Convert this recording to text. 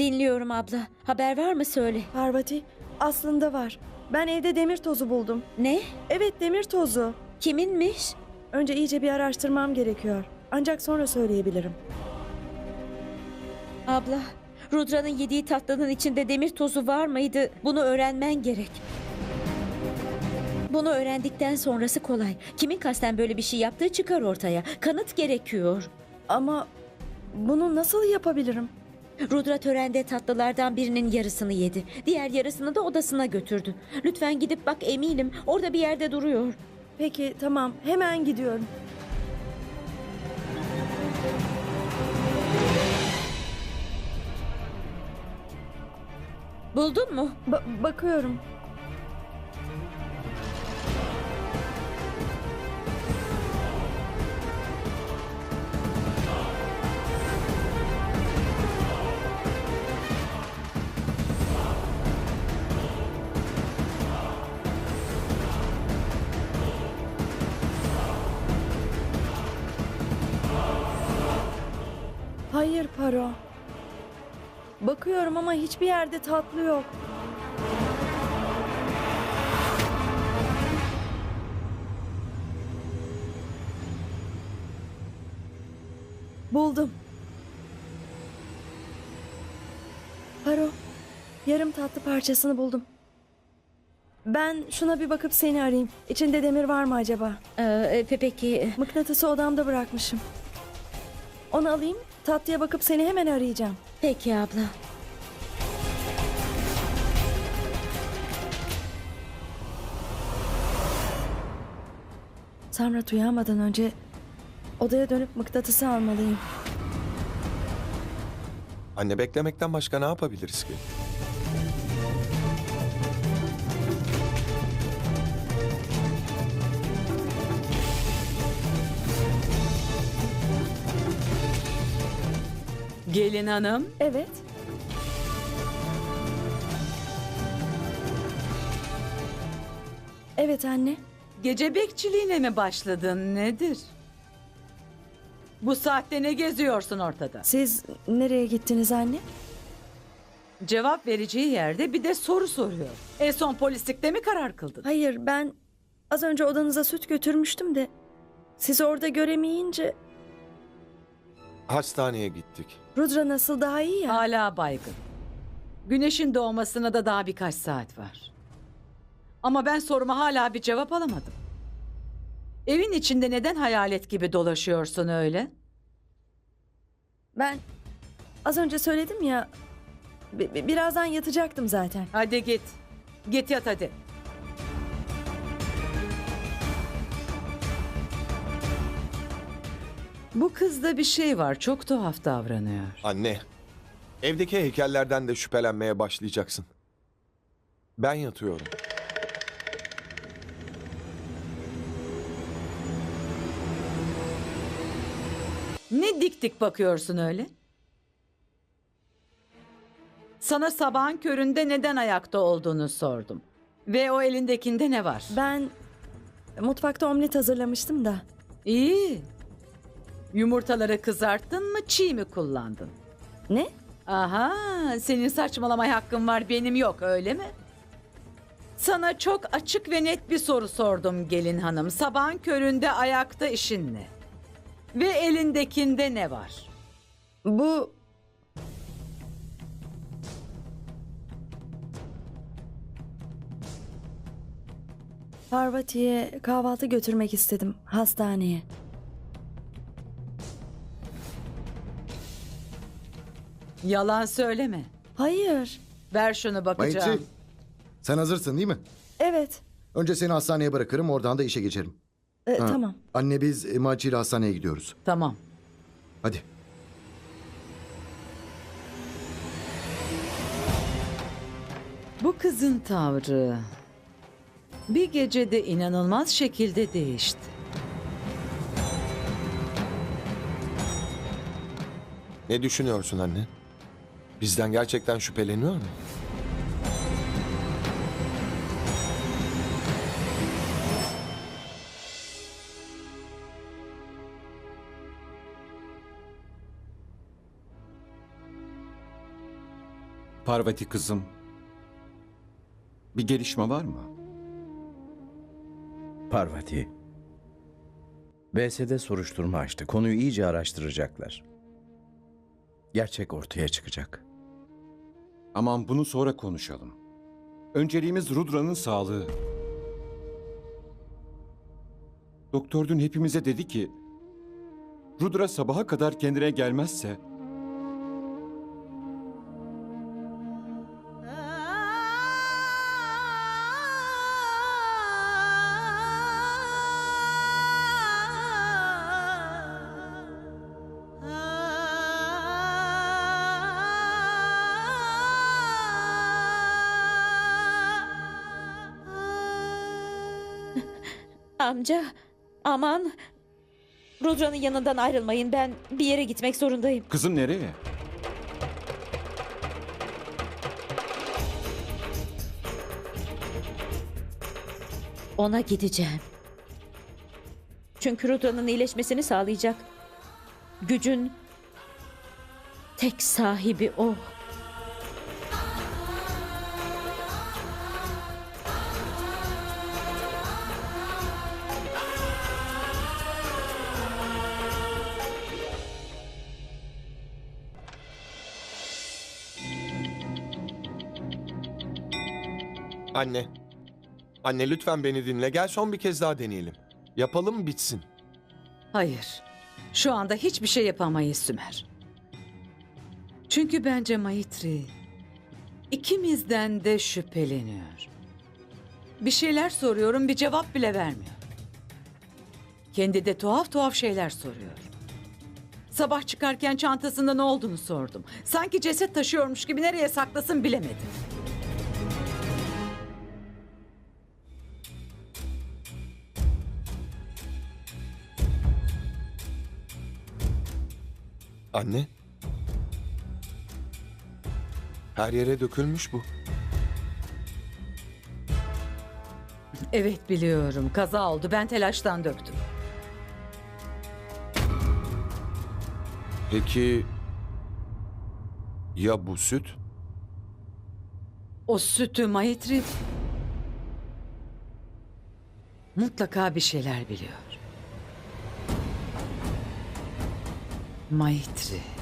Dinliyorum abla. Haber var mı söyle. Parvati, aslında var. Ben evde demir tozu buldum. Ne? Evet demir tozu. Kiminmiş? Önce iyice bir araştırmam gerekiyor. Ancak sonra söyleyebilirim. Abla, Rudra'nın yediği tatlının içinde demir tozu var mıydı? Bunu öğrenmen gerek. Bunu öğrendikten sonrası kolay. Kimin kasten böyle bir şey yaptığı çıkar ortaya. Kanıt gerekiyor. Ama bunu nasıl yapabilirim? Rudra törende tatlılardan birinin yarısını yedi. Diğer yarısını da odasına götürdü. Lütfen gidip bak eminim orada bir yerde duruyor. Peki tamam hemen gidiyorum. Buldun mu? Ba- bakıyorum. Hayır Paro. Bakıyorum ama hiçbir yerde tatlı yok. Buldum. Paro, yarım tatlı parçasını buldum. Ben şuna bir bakıp seni arayayım. İçinde demir var mı acaba? Ee, pe- peki Mıknatısı odamda bırakmışım. Onu alayım, tatlıya bakıp seni hemen arayacağım. peki abla. Samrat uyanmadan önce odaya dönüp mıknatısı almalıyım. Anne beklemekten başka ne yapabiliriz ki? Gelin hanım, Evet, evet anne. gece bekçiliğine mi başladın nedir? Bu saatte ne geziyorsun ortada? Siz nereye gittiniz anne? Cevap vereceği yerde bir de soru soruyor. En son polislikte mi karar kıldın? Hayır, ben az önce odanıza süt götürmüştüm de sizi orada göremeyince Hastaneye gittik. Rudra nasıl daha iyi ya? Hala baygın. Güneşin doğmasına da daha birkaç saat var. Ama ben soruma hala bir cevap alamadım. Evin içinde neden hayalet gibi dolaşıyorsun öyle? Ben az önce söyledim ya bi- bi- birazdan yatacaktım zaten. Hadi git. Git yat hadi. Bu kızda bir şey var. Çok tuhaf davranıyor. Anne, evdeki heykellerden de şüphelenmeye başlayacaksın. Ben yatıyorum. Ne dik dik bakıyorsun öyle? Sana sabahın köründe neden ayakta olduğunu sordum. Ve o elindekinde ne var? Ben mutfakta omlet hazırlamıştım da. İyi. Yumurtaları kızarttın mı, çiğ mi kullandın? Ne? Aha, senin saçmalamaya hakkın var, benim yok, öyle mi? Sana çok açık ve net bir soru sordum gelin hanım. Sabahın köründe ayakta işin ne? Ve elindekinde ne var? Bu Parvati'ye kahvaltı götürmek istedim hastaneye. Yalan söyleme. Hayır. Ver şunu bakacağım. Bayıtçı, sen hazırsın değil mi? Evet. Önce seni hastaneye bırakırım, oradan da işe geçerim. e, Ha, Tamam. Anne biz Maci ile hastaneye gidiyoruz. Tamam. Hadi. Bu kızın tavrı bir gecede inanılmaz şekilde değişti. Ne düşünüyorsun anne? Bizden gerçekten şüpheleniyor mu? Parvati kızım. Bir gelişme var mı? Parvati. BSD soruşturma açtı. Konuyu iyice araştıracaklar. Gerçek ortaya çıkacak. Aman bunu sonra konuşalım. Önceliğimiz Rudra'nın sağlığı. Doktor dün hepimize dedi ki... Rudra sabaha kadar kendine gelmezse... Amca, aman. Rudra'nın yanından ayrılmayın. Ben bir yere gitmek zorundayım. Kızım nereye? Ona gideceğim. Çünkü Rudra'nın iyileşmesini sağlayacak. Gücün tek sahibi o. Anne. Anne lütfen beni dinle. Gel son bir kez daha deneyelim. Yapalım bitsin. Hayır. Şu anda hiçbir şey yapamayız Sümer. Çünkü bence Maitri ikimizden de şüpheleniyor. Bir şeyler soruyorum bir cevap bile vermiyor. Kendi de tuhaf tuhaf şeyler soruyor. Sabah çıkarken çantasında ne olduğunu sordum. Sanki ceset taşıyormuş gibi nereye saklasın bilemedim. Anne. Her yere dökülmüş bu. Evet biliyorum kaza oldu ben telaştan döktüm. Peki ya bu süt? O sütü Maitri mutlaka bir şeyler biliyor. Maitri.